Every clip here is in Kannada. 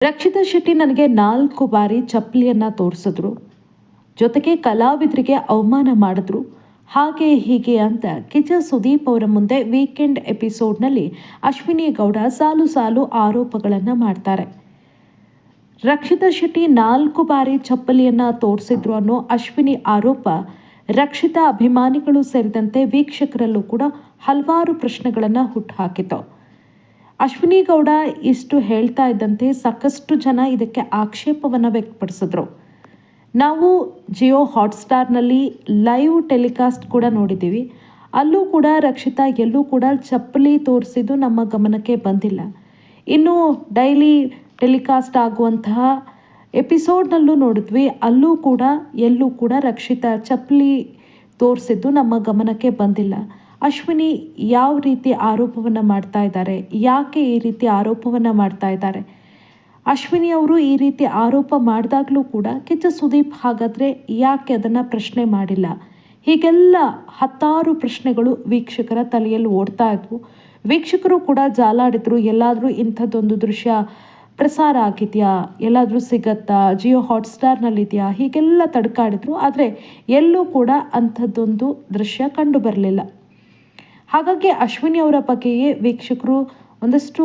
ರಕ್ಷಿತಾ ಶೆಟ್ಟಿ ನನಗೆ ನಾಲ್ಕು ಬಾರಿ ಚಪ್ಪಲಿಯನ್ನ ತೋರಿಸಿದ್ರು. ಜೊತೆಗೆ ಕಲಾವಿದರಿಗೆ ಅವಮಾನ ಮಾಡಿದ್ರು. ಹಾಗೆ ಹೀಗೆ ಅಂತ ಕಿಚ ಸುದೀಪ್ ಅವರ ಮುಂದೆ ವೀಕೆಂಡ್ ಎಪಿಸೋಡ್ನಲ್ಲಿ ಅಶ್ವಿನಿ ಗೌಡ ಸಾಲು ಸಾಲು ಆರೋಪಗಳನ್ನು ಮಾಡ್ತಾರೆ. ರಕ್ಷಿತಾ ಶೆಟ್ಟಿ ನಾಲ್ಕು ಬಾರಿ ಚಪ್ಪಲಿಯನ್ನ ತೋರಿಸಿದ್ರು ಅನ್ನೋ ಅಶ್ವಿನಿ ಆರೋಪ ರಕ್ಷಿತಾ ಅಭಿಮಾನಿಗಳು ಸೇರಿದಂತೆ ವೀಕ್ಷಕರಲ್ಲೂ ಕೂಡ ಹಲವಾರು ಪ್ರಶ್ನೆಗಳನ್ನು ಹುಟ್ಟುಹಾಕಿತು ಅಶ್ವಿನಿ ಗೌಡ ಇಷ್ಟು ಹೇಳ್ತಾ ಇದ್ದಂತೆ ಸಾಕಷ್ಟು ಜನ ಇದಕ್ಕೆ ಆಕ್ಷೇಪವನ್ನು ವ್ಯಕ್ತಪಡಿಸಿದ್ರು. ನಾವು ಜಿಯೋ ಹಾಟ್ಸ್ಟಾರ್ನಲ್ಲಿ ಲೈವ್ ಟೆಲಿಕಾಸ್ಟ್ ಕೂಡ ನೋಡಿದ್ದೀವಿ. ಅಲ್ಲೂ ಕೂಡ ರಕ್ಷಿತಾ ಎಲ್ಲೂ ಕೂಡ ಚಪ್ಪಲಿ ತೋರಿಸಿದ್ದು ನಮ್ಮ ಗಮನಕ್ಕೆ ಬಂದಿಲ್ಲ. ಇನ್ನು ಡೈಲಿ ಟೆಲಿಕಾಸ್ಟ್ ಆಗುವಂತಹ ಎಪಿಸೋಡ್ನಲ್ಲೂ ನೋಡಿದ್ವಿ. ಅಲ್ಲೂ ಕೂಡ ಎಲ್ಲೂ ಕೂಡ ರಕ್ಷಿತಾ ಚಪ್ಪಲಿ ತೋರಿಸಿದ್ದು ನಮ್ಮ ಗಮನಕ್ಕೆ ಬಂದಿಲ್ಲ. ಅಶ್ವಿನಿ ಯಾವ ರೀತಿ ಆರೋಪವನ್ನು ಮಾಡ್ತಾ ಇದ್ದಾರೆ? ಯಾಕೆ ಈ ರೀತಿ ಆರೋಪವನ್ನು ಮಾಡ್ತಾ ಇದ್ದಾರೆ? ಅಶ್ವಿನಿ ಅವರು ಈ ರೀತಿ ಆರೋಪ ಮಾಡಿದಾಗಲೂ ಕೂಡ ಕಿಚ್ಚ ಸುದೀಪ್ ಹಾಗಾದರೆ ಯಾಕೆ ಅದನ್ನು ಪ್ರಶ್ನೆ ಮಾಡಿಲ್ಲ? ಹೀಗೆಲ್ಲ ಹತ್ತಾರು ಪ್ರಶ್ನೆಗಳು ವೀಕ್ಷಕರ ತಲೆಯಲ್ಲಿ ಓಡ್ತಾ ಇದ್ವು. ವೀಕ್ಷಕರು ಕೂಡ ಜಾಲಾಡಿದ್ರು. ಎಲ್ಲಾದರೂ ಇಂಥದ್ದೊಂದು ದೃಶ್ಯ ಪ್ರಸಾರ ಆಗಿದೆಯಾ? ಎಲ್ಲಾದರೂ ಸಿಗತ್ತಾ? ಜಿಯೋ ಹಾಟ್ಸ್ಟಾರ್ನಲ್ಲಿದೆಯಾ? ಹೀಗೆಲ್ಲ ತಡ್ಕಾಡಿದ್ರು. ಆದರೆ ಎಲ್ಲೂ ಕೂಡ ಅಂಥದ್ದೊಂದು ದೃಶ್ಯ ಕಂಡು ಬರಲಿಲ್ಲ. ಹಾಗಾಗಿ ಅಶ್ವಿನಿ ಅವರ ಬಗ್ಗೆಯೇ ವೀಕ್ಷಕರು ಒಂದಷ್ಟು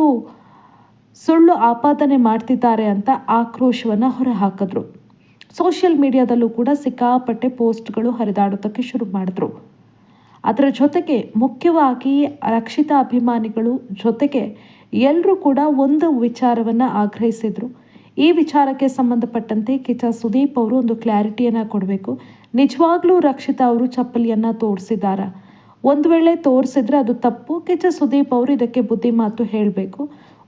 ಸುಳ್ಳು ಆಪಾದನೆ ಮಾಡ್ತಿದ್ದಾರೆ ಅಂತ ಆಕ್ರೋಶವನ್ನು ಹೊರಹಾಕಿದ್ರು. ಸೋಷಿಯಲ್ ಮೀಡಿಯಾದಲ್ಲೂ ಕೂಡ ಸಿಕ್ಕಾಪಟ್ಟೆ ಪೋಸ್ಟ್ಗಳು ಹರಿದಾಡೋದಕ್ಕೆ ಶುರು ಮಾಡಿದ್ರು. ಅದರ ಜೊತೆಗೆ ಮುಖ್ಯವಾಗಿ ರಕ್ಷಿತಾ ಅಭಿಮಾನಿಗಳು ಜೊತೆಗೆ ಎಲ್ಲರೂ ಕೂಡ ಒಂದು ವಿಚಾರವನ್ನು ಆಗ್ರಹಿಸಿದರು. ಈ ವಿಚಾರಕ್ಕೆ ಸಂಬಂಧಪಟ್ಟಂತೆ ಕಿಚ ಸುದೀಪ್ ಅವರು ಒಂದು ಕ್ಲಾರಿಟಿಯನ್ನು ಕೊಡಬೇಕು. ನಿಜವಾಗ್ಲೂ ರಕ್ಷಿತಾ ಅವರು ಚಪ್ಪಲಿಯನ್ನು ತೋರಿಸಿದಾರಾ ಒಂದು ವೇಳೆ ತೋರಿಸಿದ್ರೆ ಅದು ತಪ್ಪು. ಕೆಚ ಸುದೀಪ್ ಅವರು ಇದಕ್ಕೆ ಬುದ್ಧಿ ಮಾತು ಹೇಳಬೇಕು.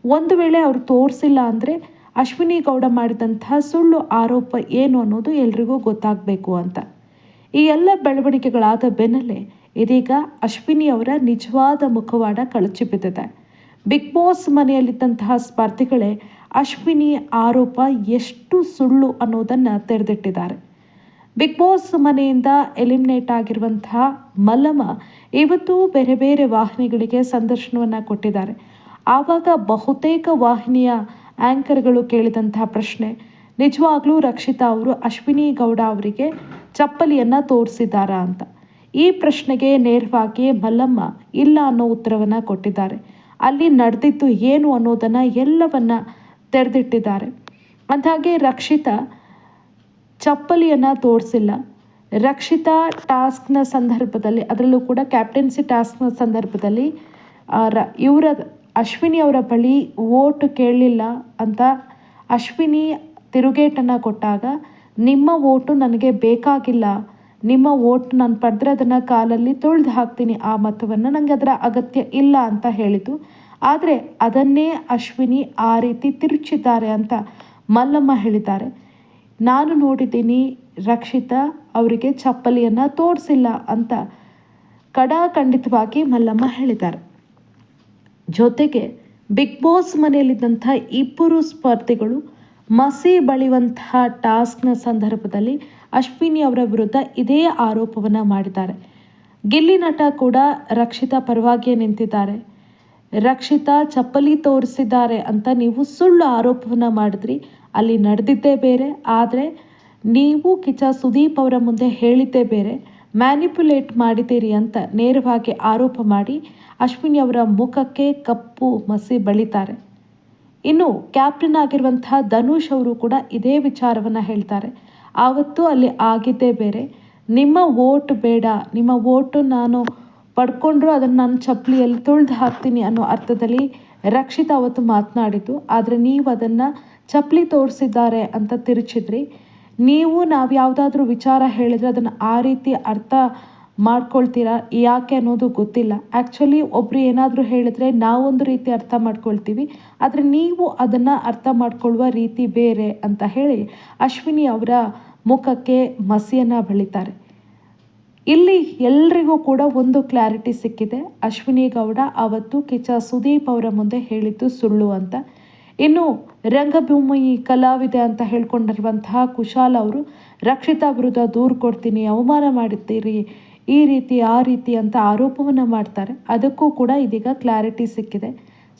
ಒಂದು ವೇಳೆ ಅವರು ತೋರಿಸಿಲ್ಲ ಅಂದರೆ ಅಶ್ವಿನಿ ಗೌಡ ಮಾಡಿದಂತಹ ಸುಳ್ಳು ಆರೋಪ ಏನು ಅನ್ನೋದು ಎಲ್ರಿಗೂ ಗೊತ್ತಾಗಬೇಕು ಅಂತ. ಈ ಎಲ್ಲ ಬೆಳವಣಿಗೆಗಳಾದ ಬೆನ್ನಲ್ಲೇ ಇದೀಗ ಅಶ್ವಿನಿ ಅವರ ನಿಜವಾದ ಮುಖವಾಡ ಕಳಚಿ ಬಿದ್ದಿದೆ. ಬಿಗ್ ಬಾಸ್ ಮನೆಯಲ್ಲಿದ್ದಂತಹ ಸ್ಪರ್ಧಿಗಳೇ ಅಶ್ವಿನಿ ಆರೋಪ ಎಷ್ಟು ಸುಳ್ಳು ಅನ್ನೋದನ್ನು ತೆರೆದಿಟ್ಟಿದ್ದಾರೆ. ಬಿಗ್ ಬಾಸ್ ಮನೆಯಿಂದ ಎಲಿಮಿನೇಟ್ ಆಗಿರುವಂತಹ ಮಲ್ಲಮ್ಮ ಇವತ್ತು ಬೇರೆ ಬೇರೆ ವಾಹಿನಿಗಳಿಗೆ ಸಂದರ್ಶನವನ್ನು ಕೊಟ್ಟಿದ್ದಾರೆ. ಆವಾಗ ಬಹುತೇಕ ವಾಹಿನಿಯ ಆ್ಯಂಕರ್ಗಳು ಕೇಳಿದಂತಹ ಪ್ರಶ್ನೆ, ನಿಜವಾಗ್ಲೂ ರಕ್ಷಿತಾ ಅವರು ಅಶ್ವಿನಿ ಗೌಡ ಅವರಿಗೆ ಚಪ್ಪಲಿಯನ್ನು ತೋರಿಸಿದ್ದಾರಾ ಅಂತ. ಈ ಪ್ರಶ್ನೆಗೆ ನೇರವಾಗಿ ಮಲ್ಲಮ್ಮ ಇಲ್ಲ ಅನ್ನೋ ಉತ್ತರವನ್ನು ಕೊಟ್ಟಿದ್ದಾರೆ. ಅಲ್ಲಿ ನಡೆದಿದ್ದು ಏನು ಅನ್ನೋದನ್ನು ಎಲ್ಲವನ್ನ ತೆರೆದಿಟ್ಟಿದ್ದಾರೆ. ಅಂದಾಗೆ ರಕ್ಷಿತಾ ಚಪ್ಪಲಿಯನ್ನು ತೋರಿಸಿಲ್ಲ. ರಕ್ಷಿತಾ ಟಾಸ್ಕ್ನ ಸಂದರ್ಭದಲ್ಲಿ, ಅದರಲ್ಲೂ ಕೂಡ ಕ್ಯಾಪ್ಟನ್ಸಿ ಟಾಸ್ಕ್ನ ಸಂದರ್ಭದಲ್ಲಿ ರ, ಇವರ, ಅಶ್ವಿನಿ ಅವರ ಬಳಿ ವೋಟ್ ಕೇಳಲಿಲ್ಲ ಅಂತ ಅಶ್ವಿನಿ ತಿರುಗೇಟನ್ನು ಕೊಟ್ಟಾಗ, ನಿಮ್ಮ ವೋಟು ನನಗೆ ಬೇಕಾಗಿಲ್ಲ, ನಿಮ್ಮ ವೋಟ್ ನಾನು ಪಡೆದ್ರೆ ಅದನ್ನು ಕಾಲಲ್ಲಿ ತೊಳೆದು ಹಾಕ್ತೀನಿ, ಆ ಮತವನ್ನು ನನಗೆ ಅದರ ಅಗತ್ಯ ಇಲ್ಲ ಅಂತ ಹೇಳಿತು ಆದರೆ ಅದನ್ನೇ ಅಶ್ವಿನಿ ಆ ರೀತಿ ತಿರುಚಿದ್ದಾರೆ ಅಂತ ಮಲ್ಲಮ್ಮ ಹೇಳಿದ್ದಾರೆ. ನಾನು ನೋಡಿದ್ದೀನಿ ರಕ್ಷಿತಾ ಅವರಿಗೆ ಚಪ್ಪಲಿಯನ್ನು ತೋರಿಸಿಲ್ಲ ಅಂತ ಕಡಾಖಂಡಿತವಾಗಿ ಮಲ್ಲಮ್ಮ ಹೇಳಿದ್ದಾರೆ. ಜೊತೆಗೆ ಬಿಗ್ ಬಾಸ್ ಮನೆಯಲ್ಲಿದ್ದಂಥ ಇಬ್ಬರು ಸ್ಪರ್ಧಿಗಳು ಮಸಿ ಬಳಿಯುವಂತಹ ಟಾಸ್ಕ್ನ ಸಂದರ್ಭದಲ್ಲಿ ಅಶ್ವಿನಿ ಅವರ ವಿರುದ್ಧ ಇದೇ ಆರೋಪವನ್ನು ಮಾಡಿದ್ದಾರೆ. ಗಿಲ್ಲಿ ನಟ ಕೂಡ ರಕ್ಷಿತಾ ಪರವಾಗಿ ನಿಂತಿದ್ದಾರೆ. ರಕ್ಷಿತಾ ಚಪ್ಪಲಿ ತೋರಿಸಿದ್ದಾರೆ ಅಂತ ನೀವು ಸುಳ್ಳು ಆರೋಪವನ್ನು ಮಾಡಿದ್ರಿ. ಅಲ್ಲಿ ನಡೆದಿದ್ದೇ ಬೇರೆ. ಆದರೆ ನೀವು ಕಿಚ ಸುದೀಪ್ ಅವರ ಮುಂದೆ ಹೇಳಿದ್ದೇ ಬೇರೆ ಮ್ಯಾನಿಪ್ಯುಲೇಟ್ ಮಾಡಿದ್ದೀರಿ ಅಂತ ನೇರವಾಗಿ ಆರೋಪ ಮಾಡಿ ಅಶ್ವಿನಿ ಅವರ ಮುಖಕ್ಕೆ ಕಪ್ಪು ಮಸಿ ಬಳಿತಾರೆ. ಇನ್ನು ಕ್ಯಾಪ್ಟನ್ ಆಗಿರುವಂತಹ ಧನುಷ್ ಅವರು ಕೂಡ ಇದೇ ವಿಚಾರವನ್ನು ಹೇಳ್ತಾರೆ. ಆವತ್ತು ಅಲ್ಲಿ ಆಗಿದ್ದೇ ಬೇರೆ, ನಿಮ್ಮ ಓಟ್ ಬೇಡ, ನಿಮ್ಮ ಓಟು ನಾನು ಪಡ್ಕೊಂಡ್ರು ಅದನ್ನು ನಾನು ಚಪ್ಪಲಿಯಲ್ಲಿ ತುಳಿದು ಹಾಕ್ತೀನಿ ಅನ್ನೋ ಅರ್ಥದಲ್ಲಿ ರಕ್ಷಿತ ಅವತ್ತು ಮಾತನಾಡಿದ್ದು, ಆದರೆ ನೀವು ಅದನ್ನು ಚಪ್ಪಲಿ ತೋರಿಸಿದ್ದಾರೆ ಅಂತ ತಿರುಚಿದ್ರಿ. ನೀವು ನಾವು ಯಾವುದಾದ್ರೂ ವಿಚಾರ ಹೇಳಿದರೆ ಅದನ್ನು ಆ ರೀತಿ ಅರ್ಥ ಮಾಡ್ಕೊಳ್ತೀರಾ? ಯಾಕೆ ಅನ್ನೋದು ಗೊತ್ತಿಲ್ಲ. ಆ್ಯಕ್ಚುಲಿ ಒಬ್ಬರು ಏನಾದರೂ ಹೇಳಿದ್ರೆ ನಾವೊಂದು ರೀತಿ ಅರ್ಥ ಮಾಡ್ಕೊಳ್ತೀವಿ. ಆದರೆ ನೀವು ಅದನ್ನು ಅರ್ಥ ಮಾಡ್ಕೊಳ್ಳುವ ರೀತಿ ಬೇರೆ ಅಂತ ಹೇಳಿ ಅಶ್ವಿನಿ ಅವರ ಮುಖಕ್ಕೆ ಮಸಿಯನ್ನು ಬಳಿತಾರೆ. ಇಲ್ಲಿ ಎಲ್ರಿಗೂ ಕೂಡ ಒಂದು ಕ್ಲಾರಿಟಿ ಸಿಕ್ಕಿದೆ. ಅಶ್ವಿನಿ ಗೌಡ ಅವತ್ತು ಕಿಚ್ಚ ಸುದೀಪ್ ಅವರ ಮುಂದೆ ಹೇಳಿದ್ದು ಸುಳ್ಳು ಅಂತ. ಇನ್ನು ರಂಗಭೂಮಿ ಕಲಾವಿದೆ ಅಂತ ಹೇಳ್ಕೊಂಡಿರುವಂತಹ ಕುಶಾಲ್ ಅವರು, ರಕ್ಷಿತಾ ವಿರುದ್ಧ ದೂರು ಕೊಡ್ತೀನಿ, ಅವಮಾನ ಮಾಡುತ್ತೀರಿ ಈ ರೀತಿ, ಆ ರೀತಿ ಅಂತ ಆರೋಪವನ್ನು ಮಾಡ್ತಾರೆ. ಅದಕ್ಕೂ ಕೂಡ ಇದೀಗ ಕ್ಲಾರಿಟಿ ಸಿಕ್ಕಿದೆ.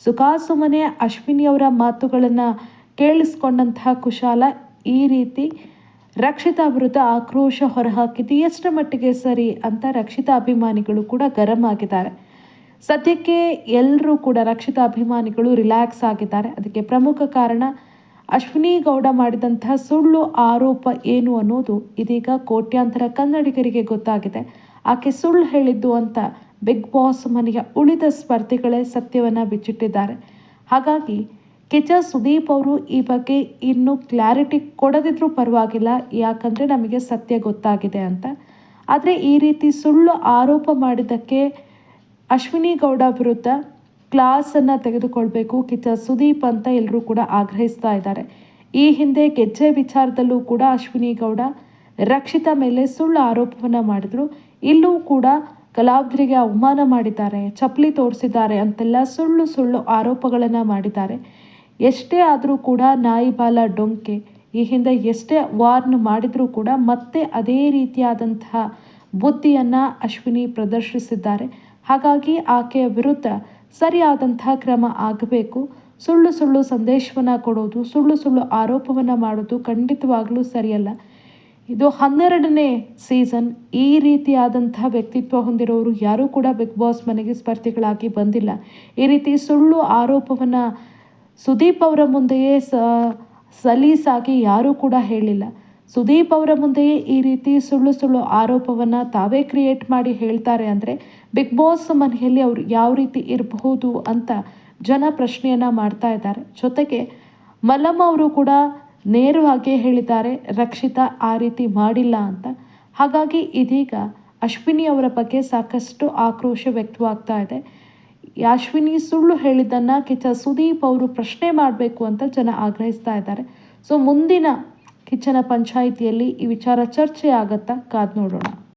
ಸುಖಾಸುಮ್ಮನೆ ಅಶ್ವಿನಿ ಅವರ ಮಾತುಗಳನ್ನು ಕೇಳಿಸ್ಕೊಂಡಂತಹ ಕುಶಾಲ, ಈ ರೀತಿ ರಕ್ಷಿತಾ ವಿರುದ್ಧ ಆಕ್ರೋಶ ಹೊರಹಾಕಿದ್ದು ಎಷ್ಟರ ಮಟ್ಟಿಗೆ ಸರಿ ಅಂತ ರಕ್ಷಿತಾ ಅಭಿಮಾನಿಗಳು ಕೂಡ ಗರಂ ಆಗಿದ್ದಾರೆ. ಸದ್ಯಕ್ಕೆ ಎಲ್ಲರೂ ಕೂಡ ರಕ್ಷಿತ ಅಭಿಮಾನಿಗಳು ರಿಲ್ಯಾಕ್ಸ್ ಆಗಿದ್ದಾರೆ. ಅದಕ್ಕೆ ಪ್ರಮುಖ ಕಾರಣ ಅಶ್ವಿನಿ ಗೌಡ ಮಾಡಿದಂತಹ ಸುಳ್ಳು ಆರೋಪ ಏನು ಅನ್ನೋದು ಇದೀಗ ಕೋಟ್ಯಾಂತರ ಕನ್ನಡಿಗರಿಗೆ ಗೊತ್ತಾಗಿದೆ. ಆಕೆ ಸುಳ್ಳು ಹೇಳಿದ್ದು ಅಂತ ಬಿಗ್ ಬಾಸ್ ಮನೆಯ ಉಳಿದ ಸ್ಪರ್ಧಿಗಳೇ ಸತ್ಯವನ್ನ ಬಿಚ್ಚಿಟ್ಟಿದ್ದಾರೆ. ಹಾಗಾಗಿ ಕೆಜ ಸುದೀಪ್ ಅವರು ಈ ಬಗ್ಗೆ ಇನ್ನೂ ಕ್ಲಾರಿಟಿ ಕೊಡದಿದ್ರೂ ಪರವಾಗಿಲ್ಲ, ಯಾಕಂದ್ರೆ ನಮಗೆ ಸತ್ಯ ಗೊತ್ತಾಗಿದೆ ಅಂತ. ಆದರೆ ಈ ರೀತಿ ಸುಳ್ಳು ಆರೋಪ ಮಾಡಿದ್ದಕ್ಕೆ ಅಶ್ವಿನಿ ಗೌಡ ವಿರುದ್ಧ ಕ್ಲಾಸನ್ನು ತೆಗೆದುಕೊಳ್ಬೇಕು. ಕಿಚ್ಚ ಸುದೀಪ್ ಅಂತ ಎಲ್ಲರೂ ಕೂಡ ಆಗ್ರಹಿಸ್ತಾ ಇದ್ದಾರೆ. ಈ ಹಿಂದೆ ಗೆಜ್ಜೆ ವಿಚಾರದಲ್ಲೂ ಕೂಡ ಅಶ್ವಿನಿ ಗೌಡ ರಕ್ಷಿತ ಮೇಲೆ ಸುಳ್ಳು ಆರೋಪವನ್ನ ಮಾಡಿದ್ರು. ಇಲ್ಲೂ ಕೂಡ ಕಲಾವಿದರಿಗೆ ಅವಮಾನ ಮಾಡಿದ್ದಾರೆ, ಚಪ್ಪಲಿ ತೋರಿಸಿದ್ದಾರೆ ಅಂತೆಲ್ಲ ಸುಳ್ಳು ಸುಳ್ಳು ಆರೋಪಗಳನ್ನು ಮಾಡಿದ್ದಾರೆ. ಎಷ್ಟೇ ಆದರೂ ಕೂಡ ನಾಯಿ ಬಾಲ ಡೊಂಕೆ, ಈ ಹಿಂದೆ ಎಷ್ಟೇ ವಾರ್ನ್ ಮಾಡಿದರೂ ಕೂಡ ಮತ್ತೆ ಅದೇ ರೀತಿಯಾದಂತಹ ಬುದ್ಧಿಯನ್ನು ಅಶ್ವಿನಿ ಪ್ರದರ್ಶಿಸಿದ್ದಾರೆ. ಹಾಗಾಗಿ ಆಕೆಯ ವಿರುದ್ಧ ಸರಿಯಾದಂತಹ ಕ್ರಮ ಆಗಬೇಕು. ಸುಳ್ಳು ಸುಳ್ಳು ಸಂದೇಶವನ್ನ ಕೊಡೋದು, ಸುಳ್ಳು ಸುಳ್ಳು ಆರೋಪವನ್ನ ಮಾಡೋದು ಖಂಡಿತವಾಗಲೂ ಸರಿಯಲ್ಲ. ಇದು ಹನ್ನೆರಡನೇ ಸೀಸನ್. ಈ ರೀತಿಯಾದಂತಹ ವ್ಯಕ್ತಿತ್ವ ಹೊಂದಿರೋರು ಯಾರೂ ಕೂಡ ಬಿಗ್ ಬಾಸ್ ಮನೆಗೆ ಸ್ಪರ್ಧಿಗಳಾಗಿ ಬಂದಿಲ್ಲ. ಈ ರೀತಿ ಸುಳ್ಳು ಆರೋಪವನ್ನ ಸುದೀಪ್ ಅವರ ಮುಂದೆಯೇ ಸಲೀಸಾಗಿ ಯಾರೂ ಕೂಡ ಹೇಳಿಲ್ಲ. ಸುದೀಪ್ ಅವರ ಮುಂದೆಯೇ ಈ ರೀತಿ ಸುಳ್ಳು ಸುಳ್ಳು ಆರೋಪವನ್ನ ತಾವೇ ಕ್ರಿಯೇಟ್ ಮಾಡಿ ಹೇಳ್ತಾರೆ ಅಂದರೆ ಬಿಗ್ ಬಾಸ್ ಮನೆಯಲ್ಲಿ ಅವರು ಯಾವ ರೀತಿ ಇರಬಹುದು ಅಂತ ಜನ ಪ್ರಶ್ನೆಯನ್ನ ಮಾಡ್ತಾ ಇದ್ದಾರೆ. ಜೊತೆಗೆ ಮಲ್ಲಮ್ಮ ಅವರು ಕೂಡ ನೇರವಾಗಿ ಹೇಳಿದ್ದಾರೆ, ರಕ್ಷಿತಾ ಆ ರೀತಿ ಮಾಡಿಲ್ಲ ಅಂತ. ಹಾಗಾಗಿ ಇದೀಗ ಅಶ್ವಿನಿ ಅವರ ಬಗ್ಗೆ ಸಾಕಷ್ಟು ಆಕ್ರೋಶ ವ್ಯಕ್ತವಾಗ್ತಾ ಇದೆ. ಅಶ್ವಿನಿ ಸುಳ್ಳು ಹೇಳಿದ್ದನ್ನು ಕಿಚ್ಚ ಸುದೀಪ್ ಅವರು ಪ್ರಶ್ನೆ ಮಾಡಬೇಕು ಅಂತ ಜನ ಆಗ್ರಹಿಸ್ತಾ ಇದ್ದಾರೆ. ಸೊ ಮುಂದಿನ ಕಿಚ್ಚನ ಪಂಚಾಯಿತಿಯಲ್ಲಿ ಈ ವಿಚಾರ ಚರ್ಚೆ ಆಗತ್ತಾ ಕಾದ್ ನೋಡೋಣ.